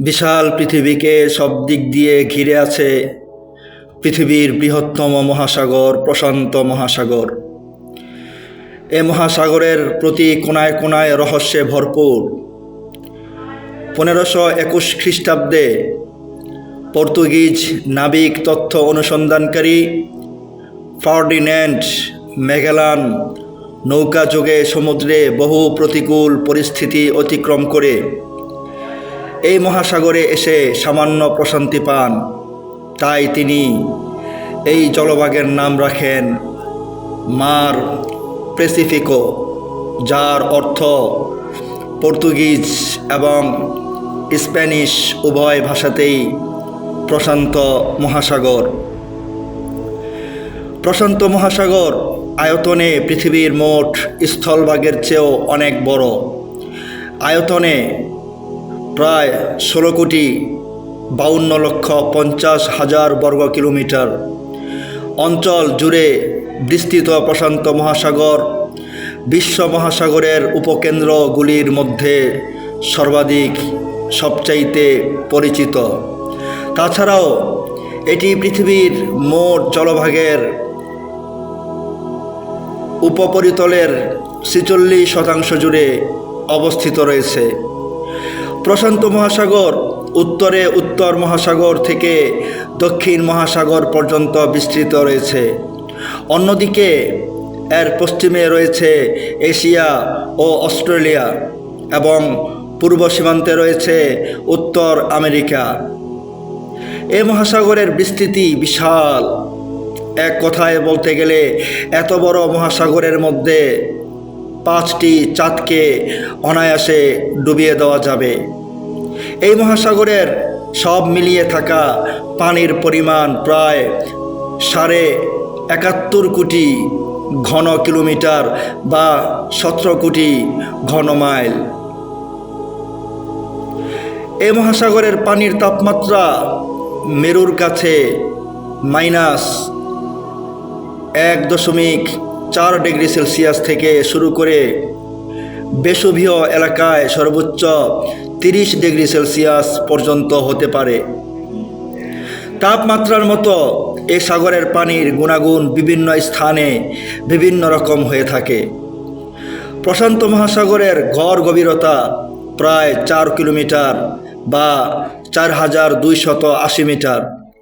বিশাল পৃথিবীকে সব দিক দিয়ে ঘিরে আছে পৃথিবীর বৃহত্তম মহাসাগর, প্রশান্ত মহাসাগর। এ মহাসাগরের প্রতি কোনায় কোনায় রহস্যে ভরপুর। পনেরোশো একুশ খ্রিস্টাব্দে পর্তুগিজ নাবিক তথ্য অনুসন্ধানকারী ফার্ডিন্যান্ড মেঘেলান নৌকা যোগে সমুদ্রে বহু প্রতিকূল পরিস্থিতি অতিক্রম করে। এই মহাসাগরে এসে সামান্য প্রশান্তি পান। তাই তিনি এই জলভাগের নাম রাখেন মার প্রেসিফিকো, যার অর্থ পর্তুগিজ এবং স্প্যানিশ উভয় ভাষাতেই প্রশান্ত মহাসাগর। প্রশান্ত মহাসাগর আয়তনে পৃথিবীর মোট স্থলভাগের চেয়েও অনেক বড়। আয়তনে প্রায় ষোলো কোটি বাউন্ন লক্ষ পঞ্চাশ হাজার বর্গ কিলোমিটার। অঞ্চল জুড়ে বিস্তৃত প্রশান্ত মহাসাগর, বিশ্ব মহাসাগরের উপকেন্দ্রগুলির মধ্যে সর্বাধিক সবচাইতে পরিচিত। তাছাড়াও এটি পৃথিবীর মোট জলভাগের উপপরিতলের ছেচল্লিশ শতাংশ জুড়ে অবস্থিত রয়েছে। প্রশান্ত মহাসাগর, উত্তরে উত্তর মহাসাগর থেকে দক্ষিণ মহাসাগর পর্যন্ত বিস্তৃত রয়েছে। অন্যদিকে, এর পশ্চিমে রয়েছে এশিয়া ও অস্ট্রেলিয়া এবং পূর্ব সীমান্তে রয়েছে উত্তর আমেরিকা। এ মহাসাগরের বিস্তৃতি বিশাল। এক কথায় বলতে গেলে, এত বড় মহাসাগরের মধ্যে পাঁচটি চাঁদকে অনায়াসে ডুবিয়ে দেওয়া যাবে। এই মহাসাগরের সব মিলিয়ে থাকা পানির পরিমাণ প্রায় সাড়ে একাত্তর কোটি ঘন কিলোমিটার বা সতেরো কোটি ঘন মাইল। এ মহাসাগরের পানির তাপমাত্রা মেরুর কাছে মাইনাস এক দশমিক চার ডিগ্রি সেলসিয়াস থেকে শুরু করে বেসুভীয় এলাকায় সর্বোচ্চ তিরিশ ডিগ্রি সেলসিয়াস পর্যন্ত হতে পারে। তাপমাত্রার মতো এ সাগরের পানির গুণাগুণ বিভিন্ন স্থানে বিভিন্ন রকম হয়ে থাকে। প্রশান্ত মহাসাগরের গড় গভীরতা প্রায় চার কিলোমিটার বা চার হাজার দুইশত আশি মিটার।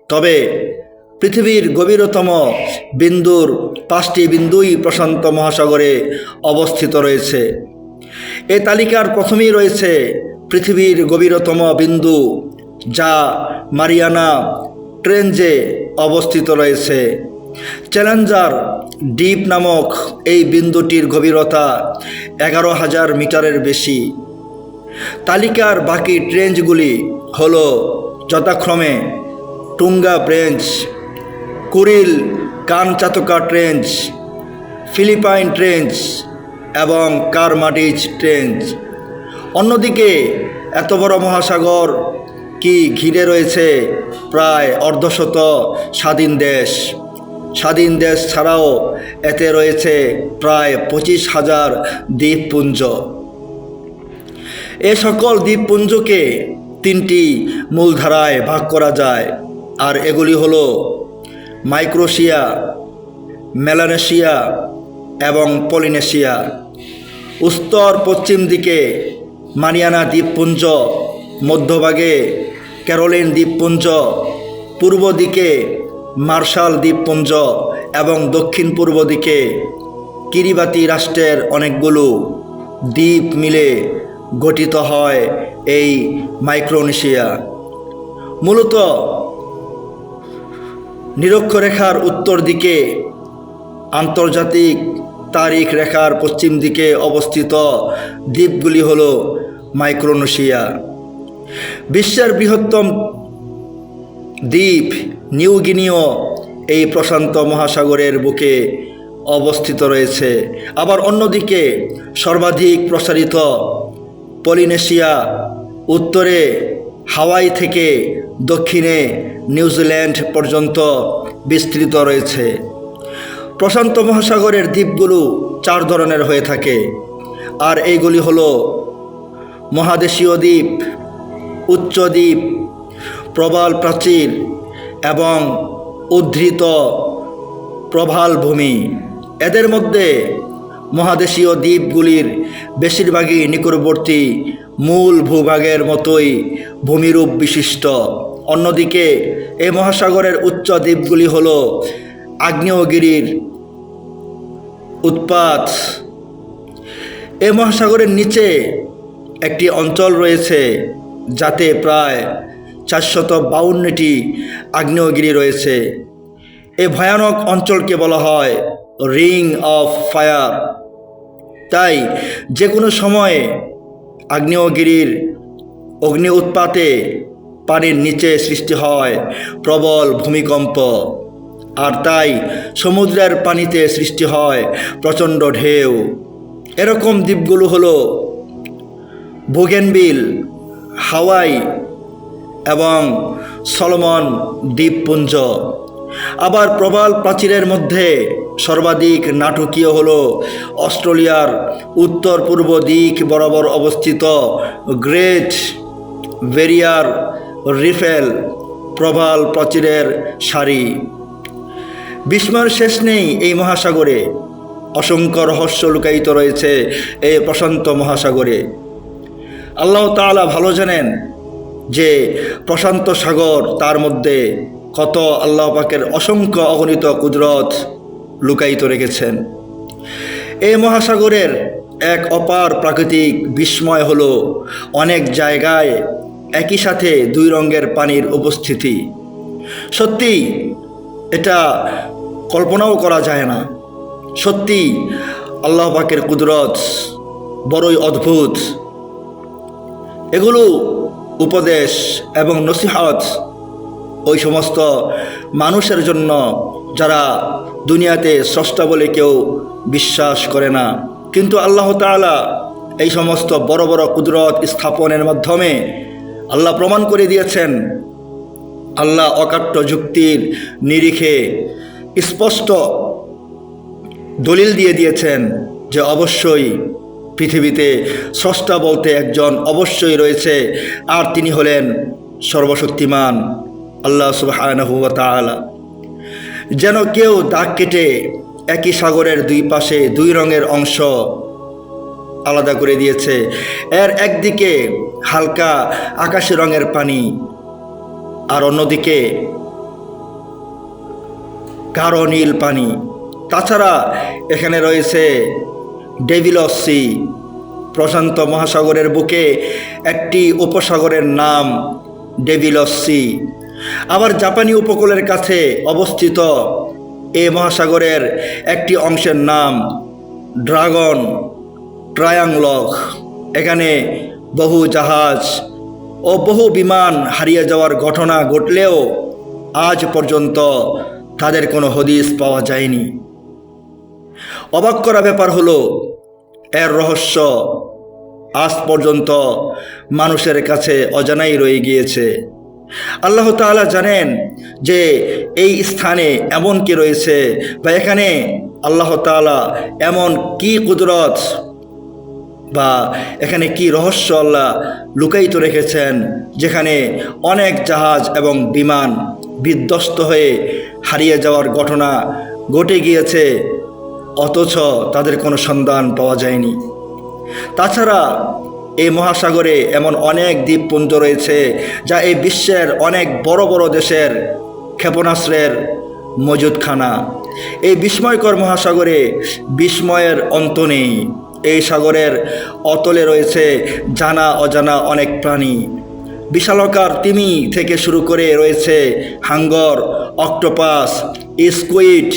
তবে পৃথিবীর গভীরতম বিন্দুর পাঁচটি বিন্দুই প্রশান্ত মহাসাগরে অবস্থিত রয়েছে। এ তালিকার প্রথমেই রয়েছে পৃথিবীর গভীরতম বিন্দু, যা মারিয়ানা ট্রেঞ্জে অবস্থিত রয়েছে। চ্যালেঞ্জার ডিপ নামক এই বিন্দুটির গভীরতা এগারো হাজার মিটারের বেশি। তালিকার বাকি ট্রেঞ্জগুলি হল যথাক্রমে Tonga trench, Kuril Kamchatka trench, Philippine trench এবং কারমাটিজ ট্রেঞ্চ। অন্যদিকে, এত বড় মহাসাগর কি ঘিরে রয়েছে প্রায় অর্ধশত স্বাধীন দেশ? স্বাধীন দেশ ছাড়াও এতে রয়েছে প্রায় পঁচিশ হাজার দ্বীপপুঞ্জ। এ সকল দ্বীপপুঞ্জকে তিনটি মূলধারায় ভাগ করা যায়, আর এগুলি হলো মাইক্রোশিয়া, মেলানেশিয়া এবং পলিনেশিয়া। উত্তর পশ্চিম দিকে মারিয়ানা দ্বীপপুঞ্জ, মধ্যভাগে ক্যারোলিন দ্বীপপুঞ্জ, পূর্ব দিকে মার্শাল দ্বীপপুঞ্জ এবং দক্ষিণ পূর্ব দিকে কিরিবাতি রাষ্ট্রের অনেকগুলো দ্বীপ মিলে গঠিত হয় এই মাইক্রোনেশিয়া। মূলত নিরক্ষরেখার উত্তর দিকে আন্তর্জাতিক তারিখ রেখার পশ্চিম দিকে অবস্থিত দ্বীপগুলি হল মাইক্রোনেশিয়া। বিশ্বের বৃহত্তম দ্বীপ নিউগিনিও এই প্রশান্ত মহাসাগরের বুকে অবস্থিত রয়েছে। আবার অন্যদিকে সর্বাধিক প্রসারিত পলিনেশিয়া উত্তরে হাওয়াই থেকে দক্ষিণে নিউজিল্যান্ড পর্যন্ত বিস্তৃত রয়েছে। প্রশান্ত মহাসাগরের দ্বীপগুলো চার ধরনের হয়ে থাকে। আর এইগুলি হল মহাদেশীয় দ্বীপ, উচ্চ দ্বীপ, প্রবাল প্রাচীর এবং উদ্ধৃত প্রবাল ভূমি। এদের মধ্যে মহাদেশীয় দ্বীপগুলির বেশিরভাগই নিকটবর্তী মূল ভূভাগের মতোই ভূমিরূপ বিশিষ্ট। অন্যদিকে এই মহাসাগরের উচ্চ দ্বীপগুলি হল আগ্নেয়গিরির উৎপাত। এ মহাসাগরের নিচে একটি অঞ্চল রয়েছে, যাতে প্রায় চারশত বাউন্নটি আগ্নেয়গিরি রয়েছে। এ ভয়ানক অঞ্চলকে বলা হয় রিং অফ ফায়ার। তাই যে কোনো সময়ে আগ্নেয়গিরির অগ্নি উৎপাতে পানির নিচে সৃষ্টি হয় প্রবল ভূমিকম্প। আর তাই সমুদ্রের পানিতে সৃষ্টি হয় প্রচণ্ড ঢেউ। এরকম দ্বীপগুলো হলো বোগেনবিল হাওয়াই এবং সলমন দ্বীপপুঞ্জ। আবার প্রবাল প্রাচীরের মধ্যে সর্বাধিক নাটকীয় হল অস্ট্রেলিয়ার উত্তর পূর্ব দিক বরাবর অবস্থিত গ্রেট ভেরিয়ার রিফেল প্রবাল প্রাচীরের সারি। বিস্ময়ের শেষ নেই এই মহাসাগরে। অসংখ্য রহস্য লুকায়িত রয়েছে এই প্রশান্ত মহাসাগরে। আল্লাহ তাআলা ভালো জানেন যে প্রশান্ত সাগর তার মধ্যে কত আল্লাহ পাকের অসংখ্য অগণিত কুদরত লুকায়িত রেখেছেন। এই মহাসাগরের এক অপার প্রাকৃতিক বিস্ময় হল অনেক জায়গায় একই সাথে দুই রঙের পানির উপস্থিতি। সত্যি এটা কল্পনাও করা যায় না। সত্যি, আল্লাহ পাকের কুদরত বড়ই অদ্ভুত। এগুলো উপদেশ এবং নসিহত ওই সমস্ত মানুষের জন্য যারা দুনিয়াতে স্রষ্টা বলে কেউ বিশ্বাস করে না। কিন্তু আল্লাহ তাআলা এই সমস্ত বড় বড় কুদরত স্থাপনের মাধ্যমে আল্লাহ প্রমাণ করে দিয়েছেন। আল্লাহ অকাট্য যুক্তির নিরিখে স্পষ্ট দলিল দিয়ে দিয়েছেন যে অবশ্যই পৃথিবীতে স্রষ্টা বলতে একজন অবশ্যই রয়েছে, আর তিনি হলেন সর্বশক্তিমান আল্লাহ সুবহানাহু ওয়া তাআলা। যেন কেউ দাগ কেটে একই সাগরের দুই পাশে দুই রঙের অংশ আলাদা করে দিয়েছে, এর একদিকে হালকা আকাশি রঙের পানি আর অন্যদিকে গাঢ় নীল পানি। তাছাড়া এখানে রয়েছে ডেভিলস প্রশান্ত মহাসাগরের বুকে একটি উপসাগরের নাম ডেভিলস আবার জাপানি উপকূলের কাছে অবস্থিত এ মহাসাগরের একটি অংশের নাম ড্রাগন ট্রায়াংলক। এখানে বহু জাহাজ ও বহু বিমান হারিয়ে যাওয়ার ঘটনা ঘটলেও আজ পর্যন্ত তাদের কোনো হদিস পাওয়া যায়নি। অবাক করা ব্যাপার হলো, এর রহস্য আজ পর্যন্ত মানুষের কাছে অজানাই রয়ে গিয়েছে। আল্লাহ তাআলা জানেন যে এই স্থানে এমন কি রয়েছে বা এখানে আল্লাহ তাআলা এমন কি কুদরত বা এখানে কি রহস্য আল্লাহ লুকায়িত রেখেছেন, যেখানে অনেক জাহাজ এবং বিমান বিধ্বস্ত হয়ে হারিয়ে যাওয়ার ঘটনা ঘটে গিয়েছে, অথচ তাদের কোনো সন্ধান পাওয়া যায়নি। তাছাড়া এই মহাসাগরে এমন অনেক দ্বীপপুঞ্জ রয়েছে, যা এই বিশ্বের অনেক বড় বড় দেশের ক্ষেপণাস্ত্রের মজুদখানা। এই বিস্ময়কর মহাসাগরে বিস্ময়ের অন্ত নেই। এই সাগরের অতলে রয়েছে জানা অজানা অনেক প্রাণী। বিশালকার তিমি থেকে শুরু করে রয়েছে হাঙ্গর, অক্টোপাস, স্কুইড,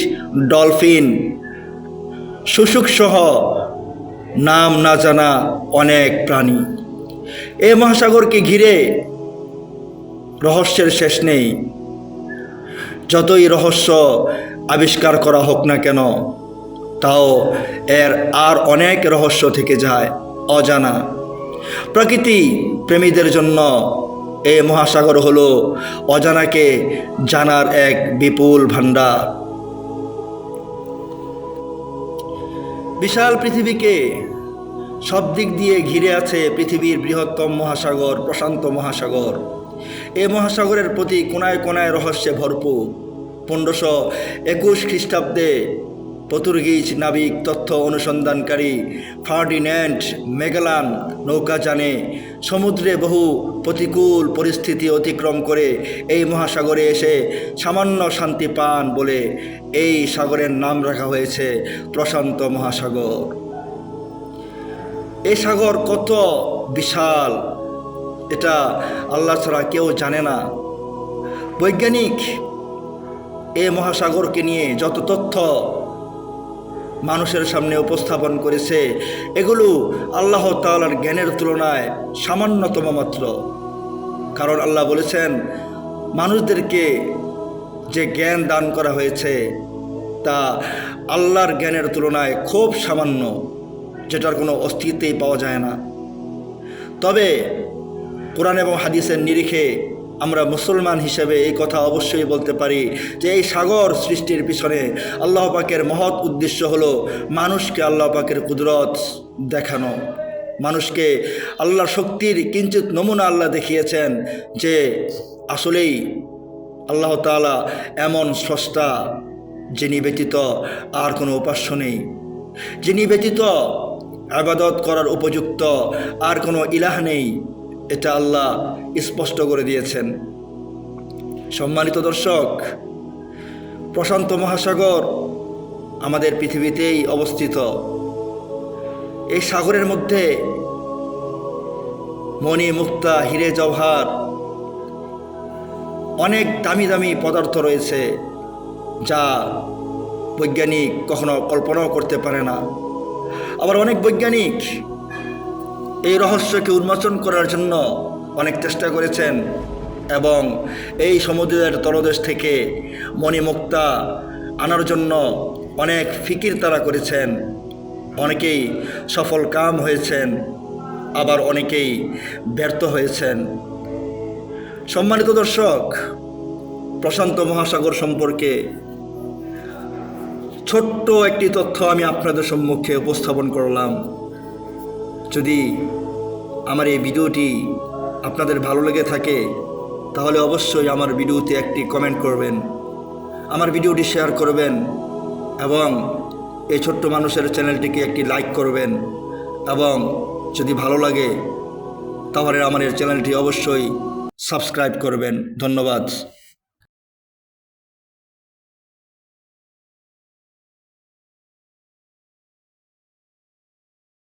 ডলফিন, শুশুকসহ নাম না জানা অনেক প্রাণী। এ মহাসাগরকে ঘিরে রহস্যের শেষ নেই। যতই রহস্য আবিষ্কার করা হোক না কেন, তাও এর আর অনেক রহস্য থেকে যায় অজানা। প্রকৃতি প্রেমীদের জন্য এ মহাসাগর হলো অজানাকে জানার এক বিপুল ভাণ্ডার। বিশাল পৃথিবীকে সব দিক দিয়ে ঘিরে আছে পৃথিবীর বৃহত্তম মহাসাগর, প্রশান্ত মহাসাগর। এ মহাসাগরের প্রতি কোনায় কোনায় রহস্যে ভরপুর। পনেরোশো একুশ খ্রিস্টাব্দে পর্তুগিজ নাবিক তথ্য অনুসন্ধানকারী ফার্ডিন্যান্ড মেগালান নৌকাযানে সমুদ্রে বহু প্রতিকূল পরিস্থিতি অতিক্রম করে এই মহাসাগরে এসে সামান্য শান্তি পান বলে এই সাগরের নাম রাখা হয়েছে প্রশান্ত মহাসাগর। এই সাগর কত বিশাল, এটা আল্লাহ ছাড়া কেউ জানে না। বৈজ্ঞানিক, এ মহাসাগরকে নিয়ে যত তথ্য মানুষের সামনে উপস্থাপন করেছে। এগুলো আল্লাহ তাআলার জ্ঞানের তুলনায় সামান্যতম মাত্র। কারণ আল্লাহ বলেছেন, মানুষদেরকে যে জ্ঞান দান করা হয়েছে, তা আল্লাহর জ্ঞানের তুলনায় খুব সামান্য, যেটার কোনো অস্তিত্বই পাওয়া যায় না। তবে কোরআন এবং হাদিসের নিরিখে আমরা মুসলমান হিসেবে এই কথা অবশ্যই বলতে পারি যে এই সাগর সৃষ্টির পিছনে আল্লাহ পাকের মহৎ উদ্দেশ্য হলো মানুষকে আল্লাহ পাকের কুদরত দেখানো। মানুষকে আল্লাহ শক্তির কিঞ্চিত নমুনা আল্লাহ দেখিয়েছেন যে আসলেই আল্লাহ তাআলা এমন স্রষ্টা যিনি ব্যতীত আর কোনো উপাস্য নেই। যিনি ব্যতীত আবাদত করার উপযুক্ত আর কোনো ইলাহ নেই। এটা আল্লাহ স্পষ্ট করে দিয়েছেন। সম্মানিত দর্শক, প্রশান্ত মহাসাগর আমাদের পৃথিবীতেই অবস্থিত। এই সাগরের মধ্যে মণি মুক্তা, হিরে জওহার অনেক দামি দামি পদার্থ রয়েছে, যা বৈজ্ঞানিক কখনো কল্পনাও করতে পারে না। আবার অনেক বৈজ্ঞানিক এই রহস্যকে উন্মোচন করার জন্য অনেক চেষ্টা করেছেন এবং এই সমুদ্রের তলদেশ থেকে মণিমুক্তা আনার জন্য অনেক ফিকির তারা করেছেন। অনেকেই সফল কাম হয়েছেন, আবার অনেকেই ব্যর্থ হয়েছেন। সম্মানিত দর্শক, প্রশান্ত মহাসাগর সম্পর্কে ছোট্ট একটি তথ্য আমি আপনাদের সম্মুখে উপস্থাপন করলাম। যদি আমার এই ভিডিওটি আপনাদের ভালো লেগে থাকে, তাহলে অবশ্যই আমার ভিডিওতে একটি কমেন্ট করবেন, আমার ভিডিওটি শেয়ার করবেন, এবং এই ছোট্ট মানুষের চ্যানেলটিকে একটি লাইক করবেন, এবং যদি ভালো লাগে, তাহলে আমার এই চ্যানেলটি অবশ্যই সাবস্ক্রাইব করবেন। ধন্যবাদ।